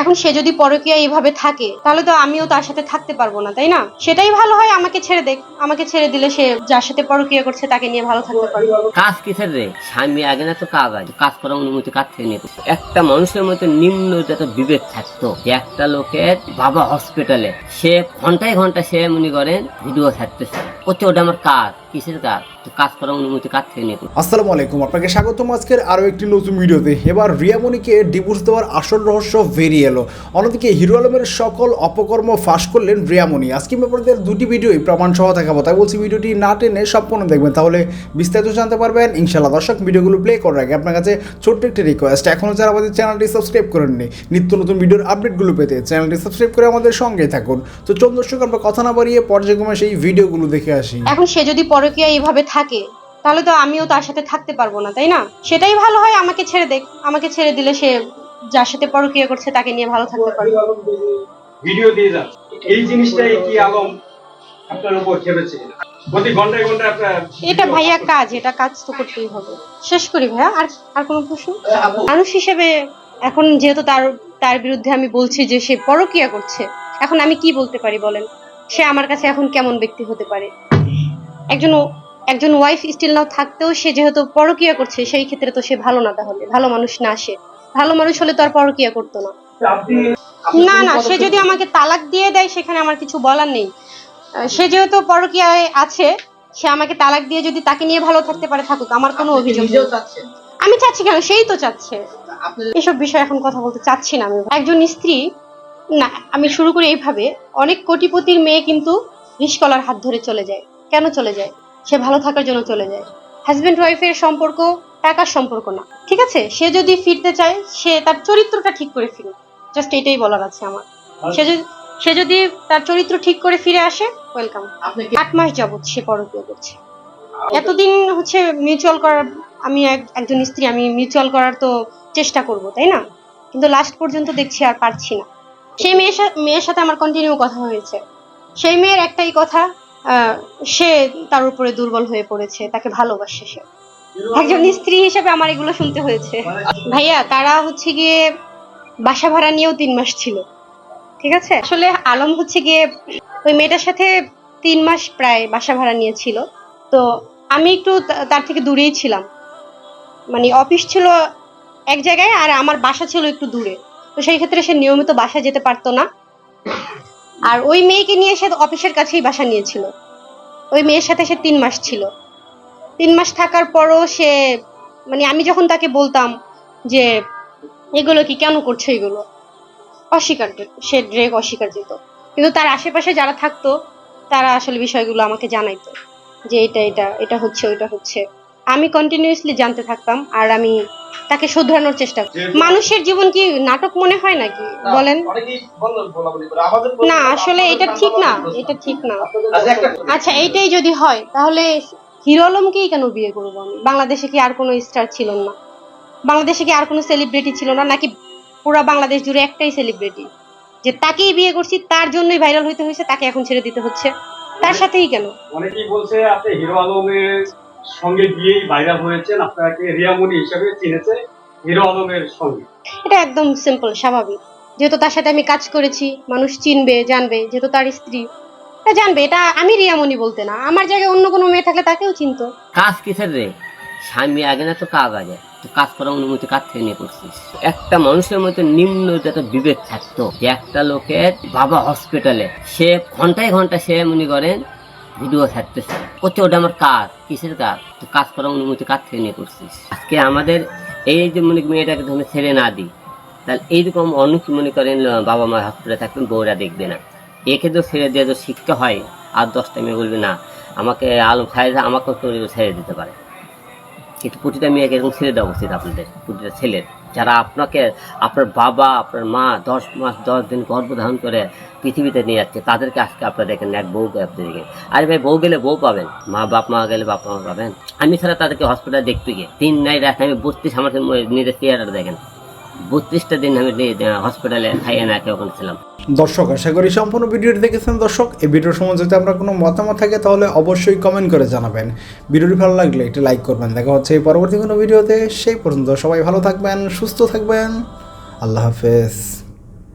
এখন সে যদি পরকীয়া এইভাবে থাকে, তাহলে তো আমিও তার সাথে থাকতে পারব না, তাই না? সেটাই ভালো হয়, আমাকে ছেড়ে দেখ। আমাকে ছেড়ে দিলে সে যার সাথে পরকীয়া করছে, তাকে নিয়ে ভালো থাকতে পারবে। কাজ কিসের রে স্বামী আগে না তো কাজ আছে কাজ করার অনুমতি কাজ থেকে নিয়ে। একটা মানুষের মধ্যে নিম্ন যত বিবেক থাকতো একটা লোকের বাবা হসপিটালে সে ঘন্টায় ঘণ্টা সে মনে করেন ভিডিও ছাড়তেছে। করছে ওটা আমার কাজ, কিসের কাজ? কাজ করার অনুমতি কাজ থেকে নিয়ে আসসালামু আলাইকুম, আপনাকে স্বাগতম আজকের আরও একটি নতুন ভিডিওতে। এবার রিয়ামণিকে ডিভোর্স দেওয়ার আসল রহস্য বেরিয়ে এলো। অন্যদিকে হিরো আলমের সকল অপকর্ম ফাঁস করলেন রিয়ামণি। আজকে আপনাদের দুটি ভিডিওই প্রমাণ সহ দেখাবো। তাই বলছি ভিডিওটি না টেনে সম্পূর্ণ দেখবেন। তাহলে বিস্তারিত জানতে পারবেন। ইনশাল্লাহ দর্শক, ভিডিওগুলো প্লে করার আগে আপনার কাছে ছোট্ট একটি রিকোয়েস্ট এখনও যারা আমাদের চ্যানেলটি সাবস্ক্রাইব করেননি, নিত্য নতুন ভিডিওর আপডেটগুলো পেতে চ্যানেলটি সাবস্ক্রাইব করে আমাদের সঙ্গে থাকুন। তো চলুন দর্শক, আমরা কথা না বাড়িয়ে পর্যায়ক্রমে সেই ভিডিওগুলো দেখে আসি এখন সে যদি পরকীয়া এইভাবে থাকে তাহলে তো আমিও তার সাথে থাকতে পারব না তাই না? সেটাই ভালো হয় আমাকে ছেড়ে দেখ আমাকে ছেড়ে দিলে সে যার সাথে পরকীয়া করছে তাকে নিয়ে ভালো থাকতে পারবে। ভিডিও দিয়ে যান। এই জিনিসটাই কি আলম আপনার উপর খেপেছে? প্রতি ঘন্টায় ঘন্টায় আপনার এটা ভাইয়া কাজ এটা কাজ তো করতেই হবে। শেষ করি ভাইয়া আর আর কোনো প্রশ্ন? মানুষ হিসেবে এখন যেহেতু তার তার বিরুদ্ধে আমি বলছি যে সে পরকীয়া করছে এখন আমি কি বলতে পারি বলেন? সে আমার কাছে এখন কেমন ব্যক্তি হতে পারে? একজন একজন ওয়াইফ স্টিল নাও থাকতেও সে যেহেতু পরকীয়া করছে সেই ক্ষেত্রে তো সে ভালো না তাহলে। ভালো মানুষ না সে। ভালো মানুষ হলে তো আর পরকীয়া করতো না। না না সে যদি আমাকে তালাক দিয়ে দেয় সেখানে আমার কিছু বলার নেই। সে যেহেতু পরকিয়ায় আছে সে আমাকে তালাক দিয়ে যদি তাকে নিয়ে ভালো থাকতে পারে থাকুক আমার কোনো অভিযোগ নেই। আমি চাচ্ছি কেন? সেই তো চাচ্ছে। এসব বিষয়ে এখন কথা বলতে চাচ্ছি না আমি। একজন স্ত্রী না আমি শুরু করি এইভাবে অনেক কোটিপতির মেয়ে কিন্তু রিস্কলার হাত ধরে চলে যায়। কেন চলে যায়? সে ভালো থাকার জন্য চলে যায়। হাজবেন্ড ওয়াইফের সম্পর্ক টাকার সম্পর্ক না। ঠিক আছে? সে যদি ফিরতে চায় সে তার চরিত্রটা ঠিক করে ফিরুক। জাস্ট এটাই বলার আছে আমার। সে যদি সে যদি তার চরিত্র ঠিক করে ফিরে আসে ওয়েলকাম আট মাস যাবত সে পরকীয়া করছে। এতদিন হচ্ছে মিউচুয়াল করার আমি এক- একজন স্ত্রী আমি মিউচুয়াল করার তো চেষ্টা করব তাই না? কিন্তু লাস্ট পর্যন্ত দেখছি আর পারছি না। সেই মেয়ের সাথে মেয়ের সাথে আমার কন্টিনিউ কথা হয়েছে। সেই মেয়ের একটাই কথা সে তার উপরে দুর্বল হয়ে পড়েছে, তাকে ভালোবাসে সে। একজন স্ত্রী হিসেবে আমার এগুলো শুনতে হয়েছে। ভাইয়া, তারা হচ্ছে গিয়ে বাসা ভাড়া নিয়েও তিন মাস ছিল। ঠিক আছে? আসলে আলম হচ্ছে গিয়ে ওই মেয়েটার সাথে তিন মাস প্রায় বাসা ভাড়া নিয়েছিল। তো আমি একটু তার থেকে দূরেই ছিলাম। মানে অফিস ছিল এক জায়গায় আর আমার বাসা ছিল একটু দূরে। তো সেই ক্ষেত্রে সে নিয়মিত বাসা যেতে পারতো না। আর ওই মেয়েকে নিয়ে সে অফিসের কাছেই বাসা নিয়েছিল। ওই মেয়ের সাথে সে তিন মাস ছিল। তিন মাস থাকার পরও সে মানে আমি যখন তাকে বলতাম যে, এগুলো কি কেন করছে এগুলো? অস্বীকার সে ড্রেক অস্বীকার যেত। কিন্তু তার আশেপাশে যারা থাকতো, তারা আসলে বিষয়গুলো আমাকে জানাইতো যে, এটা এটা এটা হচ্ছে, ওইটা হচ্ছে। আমি কন্টিনিউয়াসলি জানতে থাকতাম আর আমি তাকে শুধরানোর চেষ্টা। মানুষের জীবন কি নাটক মনে হয় নাকি? বলেন। না আসলে এটা ঠিক না এটা ঠিক না। আচ্ছা আচ্ছা এইটাই যদি হয় তাহলে হিরো আলমকেই কেন বিয়ে করব আমি? বাংলাদেশে কি আর কোনো স্টার ছিল না? বাংলাদেশে কি আর কোনো সেলিব্রিটি ছিল না? নাকি পুরো বাংলাদেশ জুড়ে একটাই সেলিব্রিটি যে তাকেই বিয়ে করছি তার জন্যই ভাইরাল হইতে হয়েছে তাকে এখন ছেড়ে দিতে হচ্ছে। তার সাথেই কেন? অনেকেই বলছে আপনি হিরো আলমের সঙ্গে গিয়েই ভাইরাল হয়েছেন আপনাকে রিয়ামণি হিসেবে চিনেছে হিরো আলমের সঙ্গে। এটা একদম সিম্পল স্বাভাবিক। যেহেতু তার সাথে আমি কাজ করেছি মানুষ চিনবে জানবে যেহেতু তার স্ত্রী। তা জানবে এটা আমি রিয়ামণি বলতে না। আমার জায়গায় অন্য কোনো মেয়ে থাকলে তাকেও চিনতো। কাজ কিসের রে? স্বামী আগে না তো কাজ আগে। তো কাজ করার অনুমতি কাজ থেকে নিয়ে করছিস? একটা মানুষের মধ্যে নিম্ন যত বিবেক থাকতো যে একটা লোকের বাবা হসপিটালে সে ঘন্টায় ঘণ্টা সে মনে করেন ভিডিও ছাড়তেছে। করছে ওটা আমার কাজ, কিসের কাজ? তো কাজ করার অনুমতি কাজ থেকে নিয়ে করছিস? আজকে আমাদের এই যে মনে মেয়েটাকে ধরে ছেড়ে না দিই, তাহলে এইরকম অনেক মনে করেন বাবা মা হসপিটালে থাকবেন, বউরা দেখবে না। একে তো ছেড়ে দিয়ে তো শিক্ষা হয়, আর দশটা মেয়ে বলবে না, আমাকে আলম খাই আমাকেও ছেড়ে দিতে পারে। কিন্তু প্রতিটা মেয়েকে এরকম ছেড়ে দেওয়া উচিত আপনাদের, প্রতিটা ছেলের। যারা আপনাকে, আপনার বাবা, আপনার মা দশ মাস, দশ দিন গর্ভধারণ করে পৃথিবীতে নিয়ে যাচ্ছে, তাদেরকে আজকে আপনারা দেখেন, এক বউকে আপনি দেখেন। আরে ভাই, বউ গেলে বউ পাবেন, মা, বাপ, মা গেলে বাপ, মা পাবেন। আমি ছাড়া তাদেরকে হসপিটালে দেখতে গিয়ে তিন নাই, রাত আমি বত্রিশ আমার নিজের চেয়ারটা দেখেন। বত্রিশটা দিন আমি হসপিটালে খাইয়ে না ওখানে ছিলাম দর্শক, আশা করি সম্পূর্ণ ভিডিওটি দেখেছেন দর্শক। এই ভিডিওর সময় যদি আপনার কোনো মতামত থাকে, তাহলে অবশ্যই কমেন্ট করে জানাবেন। ভিডিওটি ভালো লাগলে একটি লাইক করবেন। দেখা হচ্ছে এই পরবর্তী কোনো ভিডিওতে। সেই পর্যন্ত সবাই ভালো থাকবেন, সুস্থ থাকবেন। আল্লাহ হাফেজ।